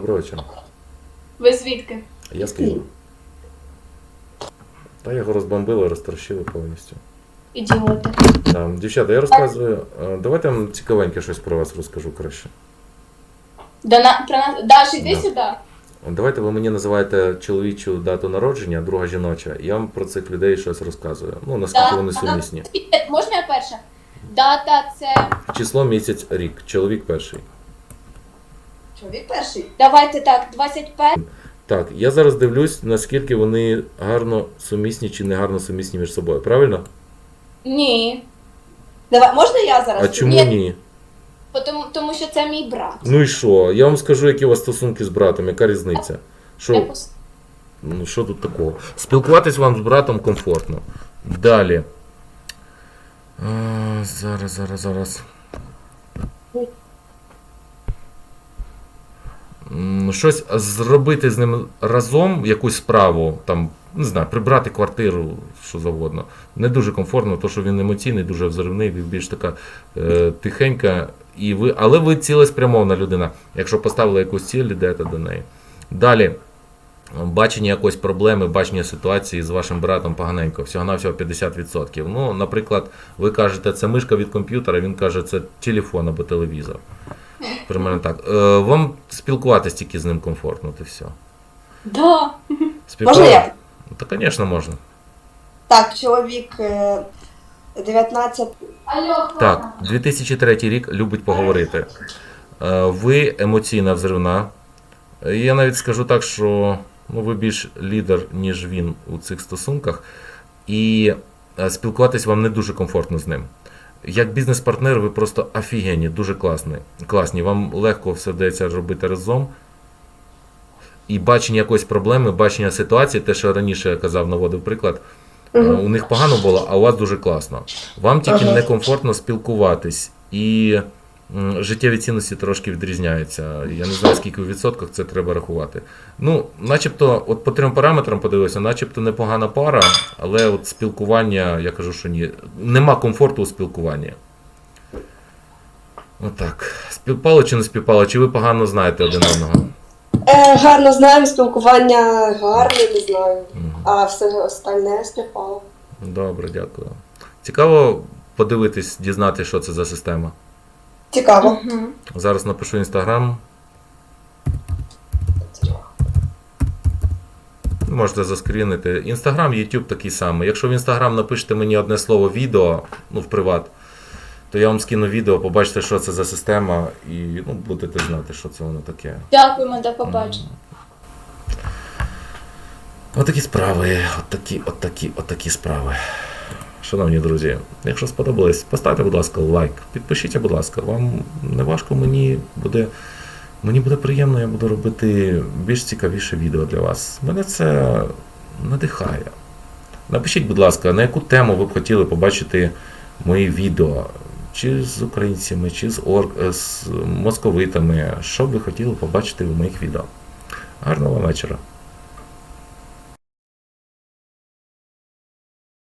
Доброго вечора. Ви звідки? Я з Києва. Та його розбомбили, розтрощили повністю. Ідіоти. Да. Дівчата, я розказую. е, Давайте я вам цікавеньке щось про вас розкажу краще. Да, на, про нас... Даш, іди Да. сюди. Давайте ви мені називаєте чоловічу дату народження, друга жіноча. Я вам про цих людей щось розказую. Ну, наскільки Да. вони сумісні. Можна я перша? Дата це. Число, місяць, рік. Чоловік перший. Чоловік перший. Давайте так, 21. Так, я зараз дивлюсь, наскільки вони гарно сумісні чи не гарно сумісні між собою. Правильно? Ні. Давай, можна я зараз? А чому Ні. ні? Тому, тому що це мій брат. Ну і що? Я вам скажу, які у вас стосунки з братом, яка різниця? Я Що, пос- ну, що тут такого? Спілкуватись вам з братом комфортно. Далі. А, зараз, зараз, зараз. Щось зробити з ним разом, якусь справу, там, не знаю, прибрати квартиру, що завгодно. Не дуже комфортно, то що він емоційний, дуже взривний, він більш така е, тихенька. І ви, але ви цілеспрямована людина, якщо поставили якусь ціль, йдете до неї. Далі. Бачення якоїсь проблеми, бачення ситуації з вашим братом поганенько, всього-навсього 50%. Ну, наприклад, ви кажете, це мишка від комп'ютера, він каже, це телефон або телевізор. Примерно так. Е, вам спілкуватись тільки з ним комфортно, і все. Да. Можна я? Ну, Та, звісно, можна. Так, чоловік е, 19. Так, 2003 рік любить поговорити. Е, Ви емоційна взривна. Е, Я навіть скажу так, що ну, ви більш лідер, ніж він у цих стосунках, і е, спілкуватись вам не дуже комфортно з ним. Як бізнес-партнер, ви просто офігенні, дуже класні. класні. Вам легко все вдається робити разом. І бачення якоїсь проблеми, бачення ситуації, те, що раніше я казав, наводив приклад, Е, У них погано було, а у вас дуже класно. Вам тільки Ага. некомфортно спілкуватись, і життєві цінності трошки відрізняються. Я не знаю, скільки у відсотках це треба рахувати. Ну, начебто, от по трьом параметрам подивився, начебто непогана пара, але от спілкування, я кажу, що ні. Нема комфорту у спілкуванні. Отак. Співпало чи не співпало, чи ви погано знаєте один одного? Е, гарно знаємо, спілкування гарне, не знаю. А все остальне співпало. Добре, дякую. Цікаво подивитись, дізнатися, що це за система. Цікаво. Угу. Зараз напишу інстаграм. Можете заскрінити. Інстаграм, YouTube такий самий. Якщо в інстаграм напишете мені одне слово відео, ну в приват, то я вам скину відео, побачите, що це за система, і ну, будете знати, що це воно таке. Дякуємо, до побачення. Отакі справи, отакі, отакі, отакі справи. Шановні друзі, якщо сподобалось, поставте, будь ласка, лайк. Підпишіться, будь ласка. Вам не важко, мені буде. Мені буде приємно, я буду робити більш цікавіше відео для вас. Мене це надихає. Напишіть, будь ласка, на яку тему ви б хотіли побачити мої відео, чи з українцями, чи з, ор... е, з московитами, що б ви хотіли побачити в моїх відео. Гарного вечора!